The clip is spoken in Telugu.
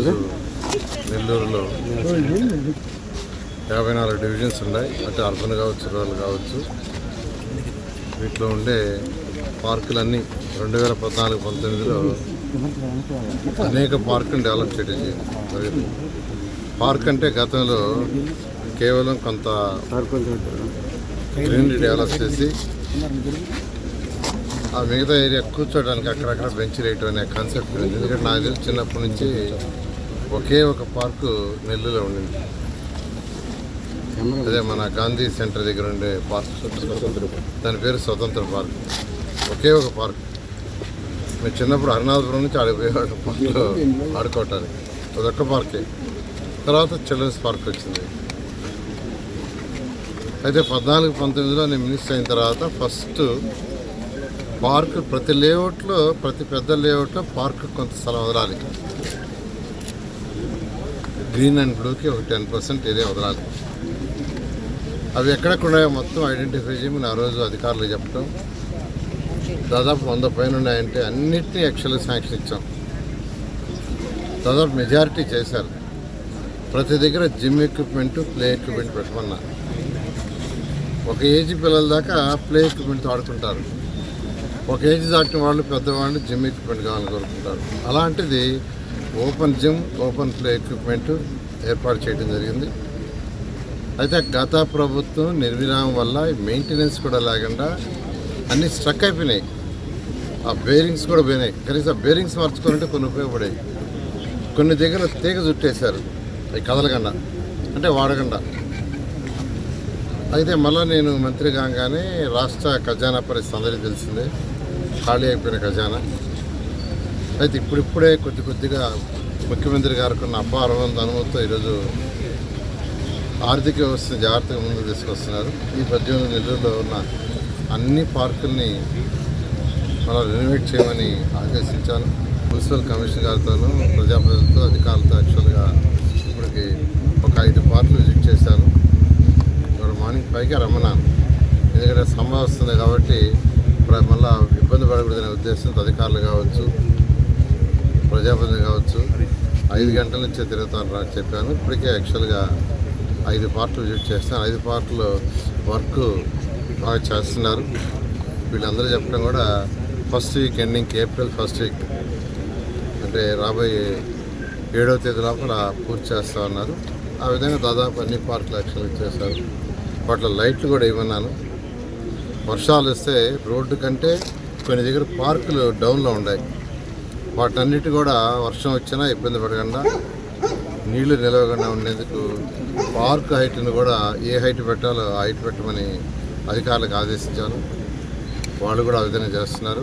ఈరోజు నెల్లూరులో యాభై నాలుగు డివిజన్స్ ఉన్నాయి. అటు అర్బన్ కావచ్చు రూరల్ కావచ్చు. వీటిలో ఉండే పార్కులన్నీ రెండు వేల పద్నాలుగు పంతొమ్మిదిలో అనేక పార్కులు డెవలప్ చేయడం జరిగింది. పార్క్ అంటే గతంలో కేవలం కొంత గ్రీనరీ డెవలప్ చేసి ఆ మిగతా ఏరియా కూర్చోడానికి అక్కడక్కడ బెంచ్ వేయటం అనే కాన్సెప్ట్ ఉంది. ఎందుకంటే నాకు తెలిసి చిన్నప్పటి నుంచి ఒకే ఒక పార్కు నెల్లూరులో ఉండింది. అదే మన గాంధీ సెంటర్ దగ్గర ఉండే పార్క్. దాని పేరు స్వతంత్ర పార్క్. ఒకే ఒక పార్క్. మేము చిన్నప్పుడు హరినాథపురం నుంచి ఆడిపోయేవాడు పార్క్లో ఆడుకోవటానికి. అదొక్క పార్కే. తర్వాత చిల్డ్రన్స్ పార్క్ వచ్చింది. అయితే పద్నాలుగు పంతొమ్మిదిలో నేను మినిస్టర్ అయిన తర్వాత ఫస్ట్ పార్క్ ప్రతి లేఅవుట్లో ప్రతి పెద్ద లేఅవుట్లో పార్క్ కొంత స్థలం వదలాలి. గ్రీన్ అండ్ బ్లూకి ఒక టెన్ పర్సెంట్ ఏరియా వదలాలి. అవి ఎక్కడెక్కడ మొత్తం ఐడెంటిఫై చేయమని ఆ రోజు అధికారులు చెప్పడం దాదాపు వంద పైన ఉన్నాయంటే అన్నిటినీ యాక్చువల్గా శాంక్షన్ ఇచ్చాం. దాదాపు మెజారిటీ చేశారు. ప్రతి దగ్గర జిమ్ ఎక్విప్మెంట్ ప్లే ఎక్విప్మెంట్ పెట్టమన్నా. ఒక ఏజ్ పిల్లల దాకా ప్లే ఎక్విప్మెంట్ ఆడుకుంటారు. ఒక ఏజ్ దాటిన వాళ్ళు పెద్దవాళ్ళు జిమ్ ఎక్విప్మెంట్ కావాలని కోరుకుంటారు. అలాంటిది open gym open play equipment ఏర్పాటు చేయడం జరిగింది. అయితే గత ప్రభుత్వం నిర్విరామం వల్ల మెయింటెనెన్స్ కూడా లేకుండా అన్నీ స్ట్రక్ అయిపోయినాయి. ఆ బేరింగ్స్ కూడా పోయినాయి. కనీసం ఆ బేరింగ్స్ మార్చుకోవాలంటే కొన్ని ఉపయోగపడాయి. కొన్ని దగ్గర తీగ చుట్టేశారు. అవి కదలకుండా అంటే వాడకుండా అయితే మళ్ళీ నేను మంత్రి కాగానే రాష్ట్ర ఖజానా పరిస్థితి అందరికీ తెలిసిందే. ఖాళీ అయిపోయిన ఖజానా. అయితే ఇప్పుడిప్పుడే కొద్ది కొద్దిగా ముఖ్యమంత్రి గారికి ఉన్న అపారం అనుమతితో ఈరోజు ఆర్థిక వ్యవస్థను జాగ్రత్తగా ముందుకు తీసుకొస్తున్నారు. ఈ పద్దెనిమిది నెలల్లో ఉన్న అన్ని పార్కుల్ని మనం రెనోవేట్ చేయమని ఆదేశించాను. మున్సిపల్ కమిషనర్ గారితోనూ ప్రజాప్రతినిధులతో అధికారులతో యాక్చువల్గా ఇప్పటికి ఒక ఐదు పార్కులు విజిట్ చేశాను. ఇవాళ మార్నింగ్ పైకి రమ్మన్నాను. ఎందుకంటే సమ్మ వస్తుంది కాబట్టి ఇప్పుడు మళ్ళా ఇబ్బంది పడకూడదనే ఉద్దేశంతో అధికారులు కావచ్చు ప్రజాప్రతినిధులు కావచ్చు. ఐదు గంటల నుంచే తిరుగుతాను అని చెప్పాను. ఇప్పటికే యాక్చువల్గా ఐదు పార్ట్లు విజిట్ చేస్తాను. ఐదు పార్ట్లు వర్క్ బాగా చేస్తున్నారు. వీళ్ళందరూ చెప్పడం కూడా first week ending April first week. అంటే రాబోయే ఏడవ తేదీ లోపల పూర్తి చేస్తా ఉన్నారు. ఆ విధంగా దాదాపు అన్ని పార్కులు యాక్చువల్ చేశారు. వాటిలో లైట్లు కూడా ఇవ్వన్నాను. వర్షాలు వస్తే రోడ్డు కంటే కొన్ని దగ్గర పార్కులు డౌన్లో ఉన్నాయి. వాటన్నిటి కూడా వర్షం వచ్చినా ఇబ్బంది పడకుండా నీళ్ళు నిలవకుండా ఉండేందుకు పార్క్ హైట్ను కూడా ఏ హైట్ పెట్టాలో ఆ హైట్ పెట్టమని అధికారులకు ఆదేశించాను. వాళ్ళు కూడా ఆ విధంగా చేస్తున్నారు.